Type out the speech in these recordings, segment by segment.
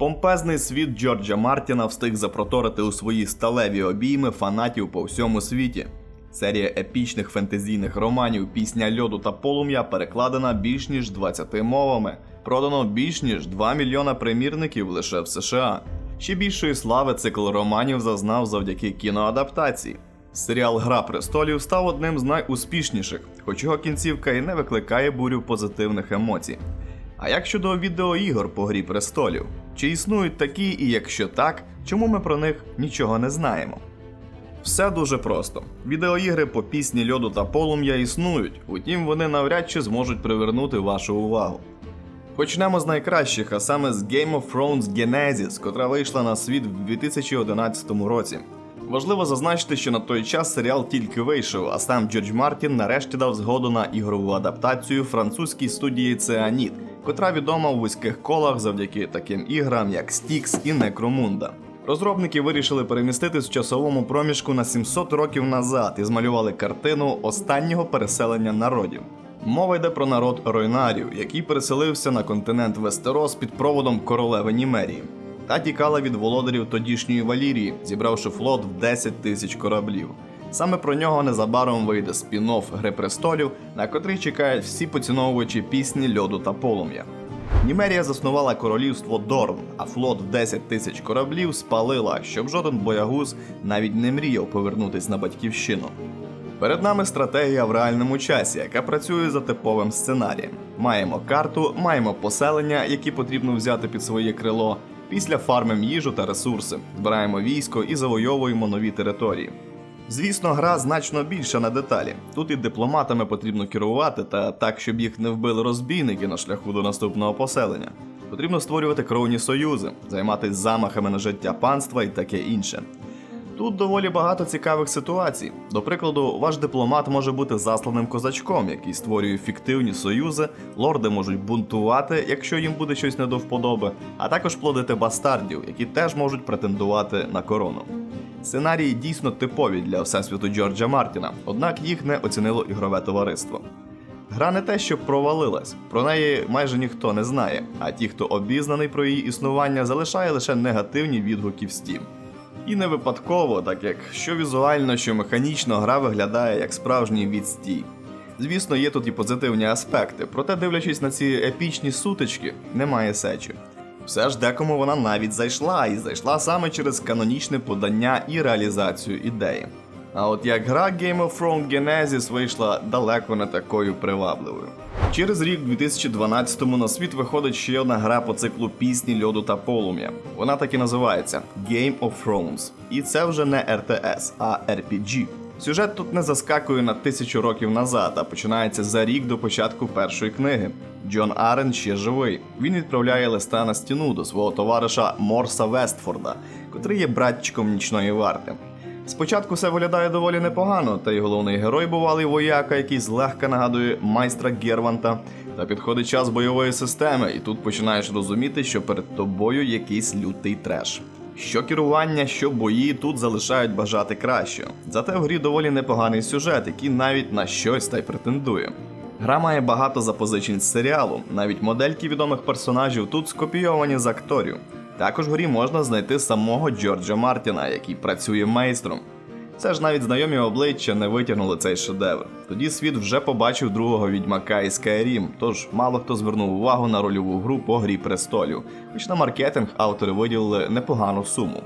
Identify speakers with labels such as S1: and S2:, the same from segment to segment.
S1: Помпезний світ Джорджа Мартіна встиг запроторити у свої сталеві обійми фанатів по всьому світі. Серія епічних фентезійних романів Пісня льоду та полум'я перекладена більш ніж 20 мовами. Продано більш ніж 2 мільйона примірників лише в США. Ще більшої слави цикл романів зазнав завдяки кіноадаптації. Серіал Гра престолів став одним з найуспішніших, хоч його кінцівка і не викликає бурю позитивних емоцій. А як щодо відеоігор по грі престолів? Чи існують такі, і якщо так, чому ми про них нічого не знаємо? Все дуже просто. Відеоігри по пісні льоду та полум'я існують, утім вони навряд чи зможуть привернути вашу увагу. Почнемо з найкращих, а саме з Game of Thrones Genesis, котра вийшла на світ в 2011 році. Важливо зазначити, що на той час серіал тільки вийшов, а сам Джордж Мартін нарешті дав згоду на ігрову адаптацію французькій студії Цеаніт, котра відома у вузьких колах завдяки таким іграм, як Styx і Necromunda. Розробники вирішили переміститись в часовому проміжку на 700 років назад і змалювали картину останнього переселення народів. Мова йде про народ Ройнарів, який переселився на континент Вестерос під проводом королеви Німерії. Та тікала від володарів тодішньої Валірії, зібравши флот в 10 тисяч кораблів. Саме про нього незабаром вийде спін-офф Гри престолів, на котрий чекають всі поціновувачі пісні льоду та полум'я. Німерія заснувала королівство Дорн, а флот в 10 тисяч кораблів спалила, щоб жоден боягуз навіть не мріяв повернутись на батьківщину. Перед нами стратегія в реальному часі, яка працює за типовим сценарієм. Маємо карту, маємо поселення, які потрібно взяти під своє крило. Після фармимо їжу та ресурси, збираємо військо і завойовуємо нові території. Звісно, гра значно більша на деталі. Тут і дипломатами потрібно керувати, та так, щоб їх не вбили розбійники на шляху до наступного поселення. Потрібно створювати кровні союзи, займатися замахами на життя панства і таке інше. Тут доволі багато цікавих ситуацій. До прикладу, ваш дипломат може бути засланим козачком, який створює фіктивні союзи, лорди можуть бунтувати, якщо їм буде щось не до вподоби, а також плодити бастардів, які теж можуть претендувати на корону. Сценарії дійсно типові для всесвіту Джорджа Мартіна, однак їх не оцінило ігрове товариство. Гра не те, що провалилась, про неї майже ніхто не знає, а ті, хто обізнаний про її існування, залишає лише негативні відгуки в Steam. І не випадково, так як що візуально, що механічно гра виглядає як справжній відстій. Звісно, є тут і позитивні аспекти, проте, дивлячись на ці епічні сутички, немає сечі. Все ж декому вона навіть зайшла, і зайшла саме через канонічне подання і реалізацію ідеї. А от як гра Game of Thrones Genesis вийшла далеко не такою привабливою. Через рік, в 2012-му, на світ виходить ще одна гра по циклу пісні льоду та полум'я. Вона так і називається Game of Thrones. І це вже не RTS, а RPG. Сюжет тут не заскакує на тисячу років назад, а починається за рік до початку першої книги. Джон Арен ще живий. Він відправляє листа на стіну до свого товариша Морса Вестфорда, котрий є братчиком нічної варти. Спочатку все виглядає доволі непогано, та й головний герой бувалий вояка, який злегка нагадує майстра Герванта. Та підходить час бойової системи, і тут починаєш розуміти, що перед тобою якийсь лютий треш. Що керування, що бої тут залишають бажати краще. Зате в грі доволі непоганий сюжет, який навіть на щось та й претендує. Гра має багато запозичень з серіалу, навіть модельки відомих персонажів тут скопійовані з акторів. Також в грі можна знайти самого Джорджа Мартіна, який працює майстром. Це ж навіть знайомі обличчя не витягнули цей шедевр. Тоді світ вже побачив другого відьмака із Skyrim, тож мало хто звернув увагу на рольову гру по грі престолів, хоч на маркетинг автори виділили непогану суму.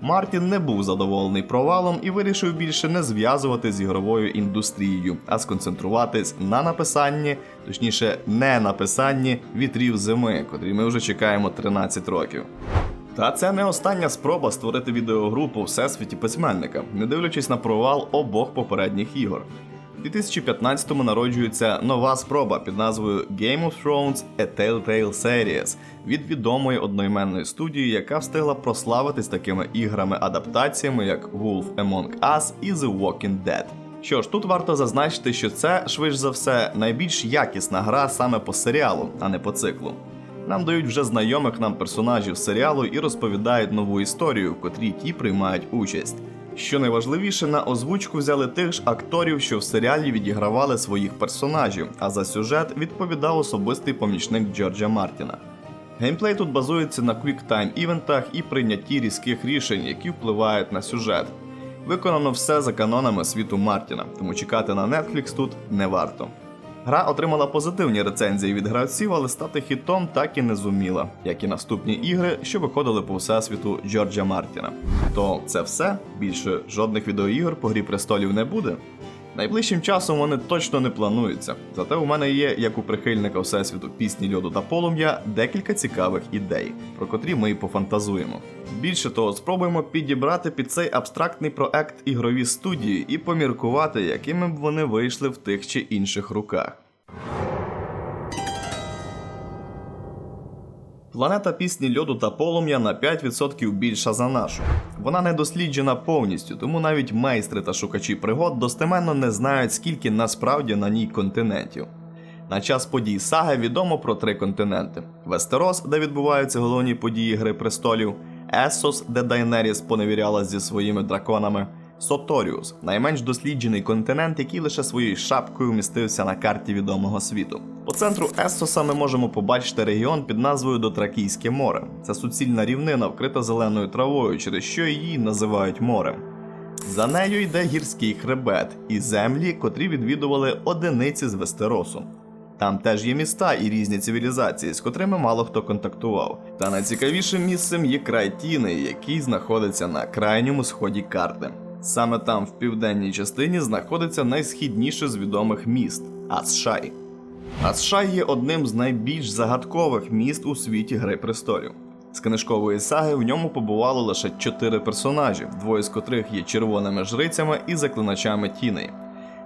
S1: Мартін не був задоволений провалом і вирішив більше не зв'язувати з ігровою індустрією, а сконцентруватись на написанні, точніше, не написанні вітрів зими, котрі ми вже чекаємо 13 років. Та це не остання спроба створити відеогру по всесвіті письменника, не дивлячись на провал обох попередніх ігор. У 2015-му народжується нова спроба під назвою Game of Thrones A Telltale Series від відомої одноіменної студії, яка встигла прославитись такими іграми-адаптаціями, як Wolf Among Us і The Walking Dead. Що ж, тут варто зазначити, що це, швидш за все, найбільш якісна гра саме по серіалу, а не по циклу. Нам дають вже знайомих нам персонажів серіалу і розповідають нову історію, в котрій ті приймають участь. Що найважливіше, на озвучку взяли тих ж акторів, що в серіалі відігравали своїх персонажів, а за сюжет відповідав особистий помічник Джорджа Мартіна. Геймплей тут базується на квіктайм івентах і прийнятті різких рішень, які впливають на сюжет. Виконано все за канонами світу Мартіна, тому чекати на Netflix тут не варто. Гра отримала позитивні рецензії від гравців, але стати хітом так і не зуміла, як і наступні ігри, що виходили по всесвіту Джорджа Мартіна. То це все. Більше жодних відеоігор по грі престолів не буде. Найближчим часом вони точно не плануються. Зате у мене є, як у прихильника всесвіту пісні льоду та полум'я, декілька цікавих ідей, про котрі ми і пофантазуємо. Більше того, спробуємо підібрати під цей абстрактний проект ігрові студії і поміркувати, якими б вони вийшли в тих чи інших руках. Планета пісні льоду та полум'я на 5% більша за нашу. Вона не досліджена повністю, тому навіть майстри та шукачі пригод достеменно не знають, скільки насправді на ній континентів. На час подій саги відомо про три континенти: Вестерос, де відбуваються головні події Гри престолів, Есос, де Дайнеріс поневірялась зі своїми драконами, Соторіус найменш досліджений континент, який лише своєю шапкою вмістився на карті відомого світу. По центру Ессоса ми можемо побачити регіон під назвою Дотракійське море. Це суцільна рівнина, вкрита зеленою травою, через що її називають морем. За нею йде гірський хребет і землі, котрі відвідували одиниці з Вестеросу. Там теж є міста і різні цивілізації, з котрими мало хто контактував. Та найцікавішим місцем є край Тіни, який знаходиться на крайньому сході карти. Саме там, в південній частині, знаходиться найсхідніше з відомих міст Асшай. Асшай є одним з найбільш загадкових міст у світі Гри престолів. З книжкової саги в ньому побувало лише чотири персонажі, двоє з котрих є червоними жрицями і заклиначами тіней.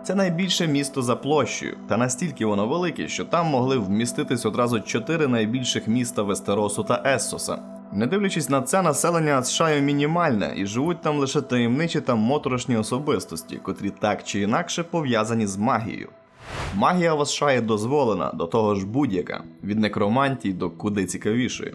S1: Це найбільше місто за площею, та настільки воно велике, що там могли вміститись одразу чотири найбільших міста Вестеросу та Ессоса. Не дивлячись на це, населення Асшаю мінімальне і живуть там лише таємничі та моторошні особистості, котрі так чи інакше пов'язані з магією. Магія в Асшаї дозволена, до того ж будь-яка, від некромантій до куди цікавішої.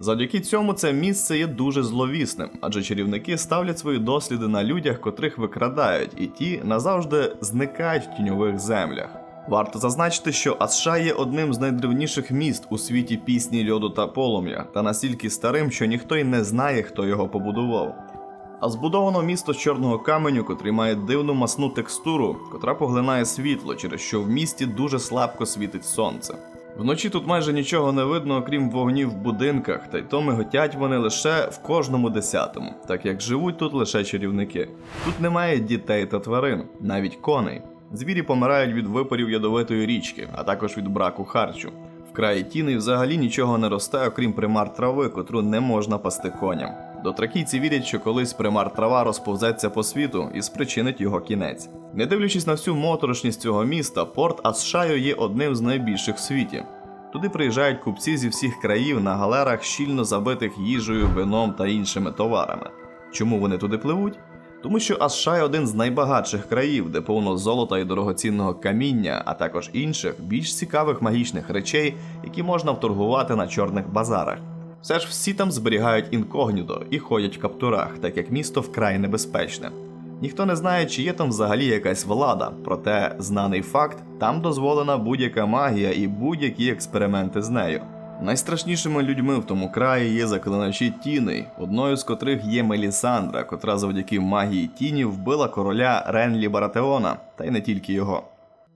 S1: Завдяки цьому це місце є дуже зловісним, адже чарівники ставлять свої досліди на людях, котрих викрадають, і ті назавжди зникають в тіньових землях. Варто зазначити, що Асша є одним з найдревніших міст у світі пісні льоду та полум'я, та настільки старим, що ніхто й не знає, хто його побудував. А збудовано місто з чорного каменю, котрий має дивну масну текстуру, котра поглинає світло, через що в місті дуже слабко світить сонце. Вночі тут майже нічого не видно, окрім вогнів в будинках, та й то миготять вони лише в кожному десятому, так як живуть тут лише чарівники. Тут немає дітей та тварин, навіть коней. Звірі помирають від випарів ядовитої річки, а також від браку харчу. В краї тіни взагалі нічого не росте, окрім примар трави, котру не можна пасти коням. Дотракійці вірять, що колись примар трава розповзеться по світу і спричинить його кінець. Не дивлячись на всю моторошність цього міста, порт Асшаю є одним з найбільших в світі. Туди приїжджають купці зі всіх країв на галерах, щільно забитих їжею, вином та іншими товарами. Чому вони туди пливуть? Тому що Асшай один з найбагатших країв, де повно золота і дорогоцінного каміння, а також інших більш цікавих магічних речей, які можна вторгувати на чорних базарах. Все ж всі там зберігають інкогніто і ходять в каптурах, так як місто вкрай небезпечне. Ніхто не знає, чи є там взагалі якась влада, проте знаний факт, там дозволена будь-яка магія і будь-які експерименти з нею. Найстрашнішими людьми в тому краї є заклиначі тіней, одною з котрих є Мелісандра, котра завдяки магії тіні вбила короля Ренлі Баратеона, та й не тільки його.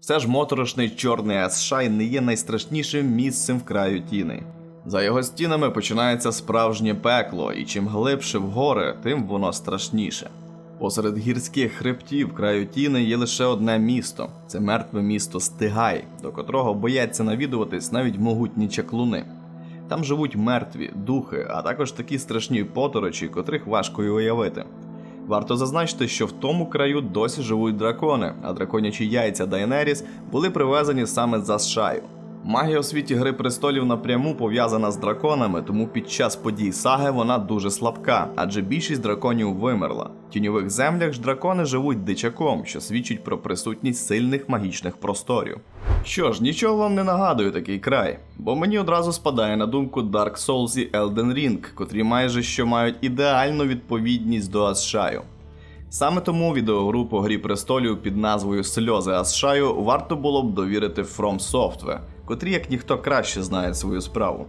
S1: Все ж моторошний чорний Асшай не є найстрашнішим місцем в краю тіней. За його стінами починається справжнє пекло, і чим глибше в гори, тим воно страшніше. Посеред гірських хребтів краю тіни є лише одне місто це мертве місто Стигай, до котрого бояться навідуватись навіть могутні чаклуни. Там живуть мертві, духи, а також такі страшні поторочі, котрих важко й уявити. Варто зазначити, що в тому краю досі живуть дракони, а драконячі яйця Дайнеріс були привезені саме з Асшаю. Магія у світі Гри престолів напряму пов'язана з драконами, тому під час подій саги вона дуже слабка, адже більшість драконів вимерла. Тіньових землях ж дракони живуть дичаком, що свідчить про присутність сильних магічних просторів. Що ж, нічого вам не нагадує такий край, бо мені одразу спадає на думку Dark Souls і Elden Ring, котрі майже що мають ідеальну відповідність до Асшаю. Саме тому відеогру по грі престолів під назвою Сльози Асшаю варто було б довірити From Software, котрі як ніхто краще знають свою справу.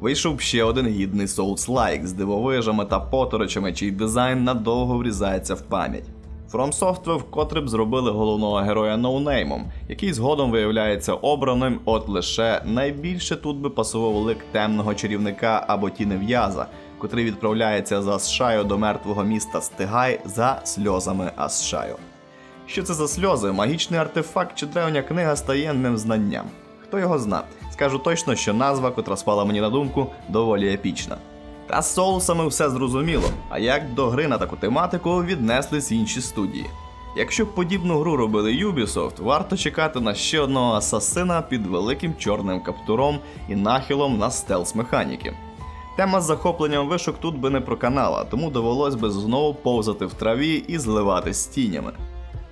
S1: Вийшов ще один гідний Souls-like з дивовижами та поторочами, чий дизайн надовго врізається в пам'ять. From Software вкотре б зробили головного героя ноунеймом, який згодом виявляється обраним, от лише найбільше тут би пасував лик темного чарівника або тінев'яза, котрий відправляється за Асшаю до мертвого міста Стигай за сльозами Асшаю. Що це за сльози, магічний артефакт чи древня книга з таємним знанням? Хто його зна? Скажу точно, що назва, котра спала мені на думку, доволі епічна. Та з соусами все зрозуміло, а як до гри на таку тематику віднеслись інші студії. Якщо б подібну гру робили Ubisoft, варто чекати на ще одного асасина під великим чорним каптуром і нахилом на стелс механіки. Тема з захопленням вишок тут би не проканала, тому довелось би знову повзати в траві і зливати з тінями.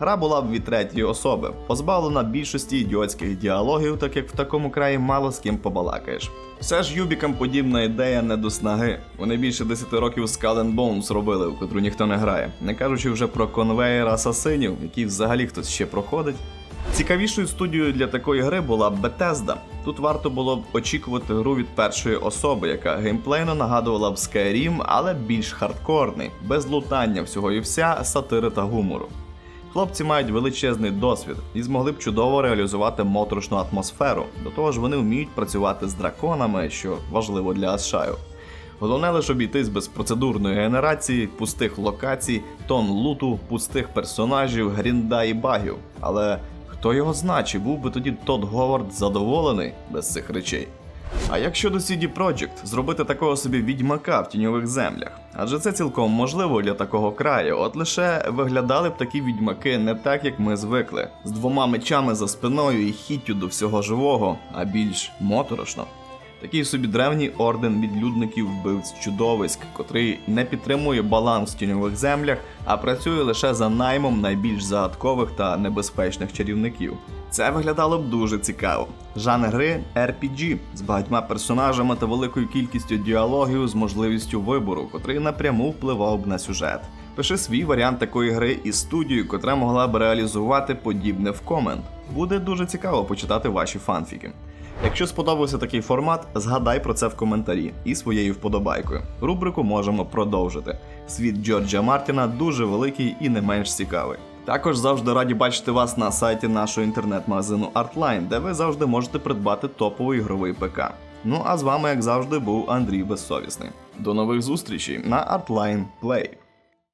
S1: Гра була б від третьої особи, позбавлена більшості ідіотських діалогів, так як в такому краї мало з ким побалакаєш. Все ж Юбікам подібна ідея не до снаги. Вони більше 10 років Skull and Bones робили, в котру ніхто не грає, не кажучи вже про конвеєр асасинів, який взагалі хтось ще проходить. Цікавішою студією для такої гри була Bethesda. Тут варто було б очікувати гру від першої особи, яка геймплейно нагадувала б Skyrim, але більш хардкорний, без лутання всього і вся, сатири та гумору. Хлопці мають величезний досвід і змогли б чудово реалізувати моторошну атмосферу. До того ж, вони вміють працювати з драконами, що важливо для Асшаю. Головне лише обійтись без процедурної генерації, пустих локацій, тон луту, пустих персонажів, грінда і багів. Але хто його зна, чи був би тоді Тодд Говард задоволений без цих речей? А як щодо CD Projekt, зробити такого собі відьмака в тіньових землях? Адже це цілком можливо для такого краю, от лише виглядали б такі відьмаки не так, як ми звикли, з двома мечами за спиною і хіттю до всього живого, а більш моторошно. Такий собі древній орден відлюдників вбивць чудовиськ, котрий не підтримує баланс в тіньових землях, а працює лише за наймом найбільш загадкових та небезпечних чарівників. Це виглядало б дуже цікаво. Жанр гри RPG з багатьма персонажами та великою кількістю діалогів з можливістю вибору, котрий напряму впливав б на сюжет. Пиши свій варіант такої гри із студією, котра могла б реалізувати подібне в комент. Буде дуже цікаво почитати ваші фанфіки. Якщо сподобався такий формат, згадай про це в коментарі і своєю вподобайкою. Рубрику можемо продовжити. Світ Джорджа Мартіна дуже великий і не менш цікавий. Також завжди раді бачити вас на сайті нашого інтернет-магазину Artline, де ви завжди можете придбати топовий ігровий ПК. Ну а з вами, як завжди, був Андрій Безсовісний. До нових зустрічей на Artline Play.